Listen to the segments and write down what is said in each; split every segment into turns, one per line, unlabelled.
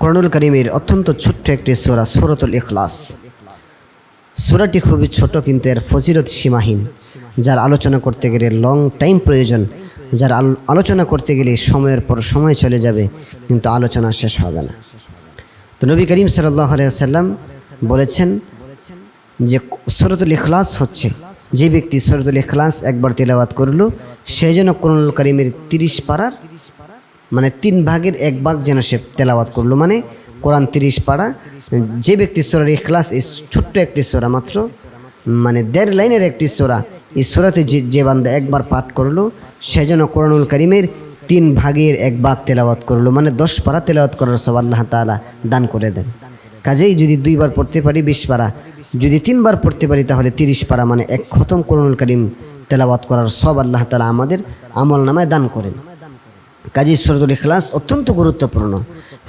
করণুল করিমের অত্যন্ত ছোট্ট একটি সোরা, সুরতুল ইখলাস। সুরাটি খুবই ছোট কিন্তু এর ফজিরত সীমাহীন, যার আলোচনা করতে গেলে লং টাইম প্রয়োজন, যার আল- আলোচনা করতে গেলে সময়ের পর সময় চলে যাবে, কিন্তু আলোচনা শেষ হবে না। তো নবী করিম সাল্লাম বলেছেন যে সরতুল ইখলাস হচ্ছে, যে ব্যক্তি সরতুল ইখলাস একবার তেলাওয়াত করল, সে যেন করুণুল করিমের তিরিশ পাড়ার মানে তিন ভাগের এক ভাগ যেন সে তেলাওয়াত করল। মানে কোরআন তিরিশ পাড়া, যে ব্যক্তি সোরার ইখলাস, এই ছোট্ট একটি সোরা মাত্র মানে দেড় লাইনের একটি সোরা, এই সোরাতে যে যে বান্দা একবার পাঠ করল, সে যেন কোরআনুল করিমের তিন ভাগের এক ভাগ তেলাওয়াত করল মানে দশ পারা তেলাওয়াত করার সব আল্লাহ তাআলা দান করে দেন। কাজেই যদি দুইবার পড়তে পারি বিশ পারা যদি তিনবার পড়তে পারি তাহলে তিরিশ পারা মানে এক খতম কোরআনুল করিম তেলাওয়াত করার সব আল্লাহ তাআলা আমাদের আমল নামায় দান করেন। কাজী সরদুল ইখলাস অত্যন্ত গুরুত্বপূর্ণ।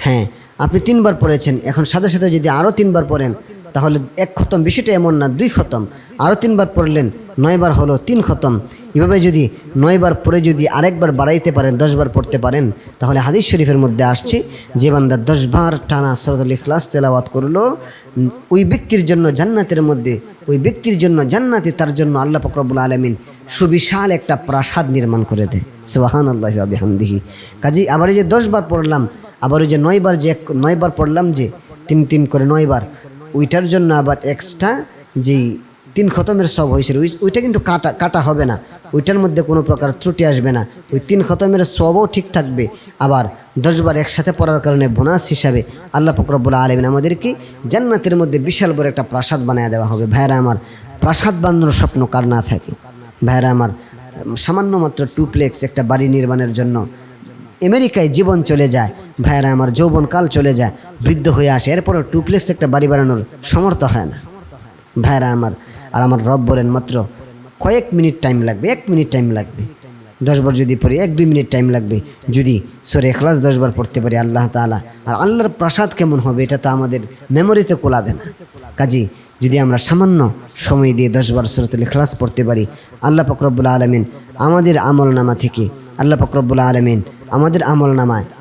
হ্যাঁ আপনি তিনবার পড়েছেন, এখন সাথে সাথে যদি আরও তিনবার পড়েন, তাহলে এক খতম বিষয়টা এমন না, দুই খতম। আরও তিনবার পড়লেন, নয়বার হলো তিন খতম। এভাবে যদি নয়বার পরে যদি আরেকবার বাড়াইতে পারেন, দশবার পড়তে পারেন, তাহলে হাদিস শরীফের মধ্যে আসছে, যে বান্দা দশবার টানা সরদুল ইখলাস তেলাওয়াত করল, ওই ব্যক্তির জন্য জান্নাতের মধ্যে, ওই ব্যক্তির জন্য জান্নাতে তার জন্য আল্লাহ ফকরবুল আলমিন সুবিশাল একটা প্রাসাদ নির্মাণ করে দেয়। সোহান আল্লাহ আবিহামদিহি কাজেই আবার যে দশবার পড়লাম, আবার ওই যে নয়বার যে নয়বার পড়লাম যে তিন তিন করে নয়বার ওইটার জন্য আবার এক্সট্রা যেই তিন খতমের সব হয়েছিল, ওই- ওইটা কিন্তু কাটা কাটা হবে না। ওইটার মধ্যে কোনো প্রকার ত্রুটি আসবে না। ওই তিন খতমের সবও ঠিক থাকবে। আবার দশবার একসাথে পড়ার কারণে বোনাস হিসাবে আল্লাহ ফকরবুল্লা আলমিন আমাদেরকে জান্নাতের মধ্যে বিশাল বড় একটা প্রাসাদ বানিয়ে দেওয়া হবে। ভাইরা আমার, প্রাসাদ বানানোর স্বপ্ন কার না থাকে? ভাইরা আমার, সামান্য মাত্র টুপ্লেক্স একটা বাড়ি নির্মাণের জন্য। আমেরিকায় জীবন চলে যায়, ভাইরা আমার যৌবনকাল চলে যায়, বৃদ্ধ হয়ে আসে, এরপরও টুপ্লেক্স একটা বাড়ি বানানোর সমর্থ হয় না। ভাইরা আমার, আর আমার রব বলেন মাত্র, কয়েক মিনিট টাইম লাগবে, এক মিনিট টাইম লাগবে। দশবার যদি পড়ি, এক দুই মিনিট টাইম লাগবে। যদি সরে এখলাস দশবার পড়তে পারি, আল্লাহ তাআলা, আর আল্লাহর প্রাসাদ কেমন হবে, এটা তো আমাদের মেমোরিতে কোলাবে না। কাজী যদি আমরা সামান্য সময় দিয়ে দশ দশবার সুরতুল ইখলাস পড়তে পারি। আল্লাহ ফকরবুল্লা আলমিন আমাদের আমল নামা থেকে, আল্লাহ ফকরবুল্লা আলমিন আমাদের আমল নামায়